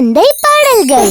குழந்தை பாடல்கள்.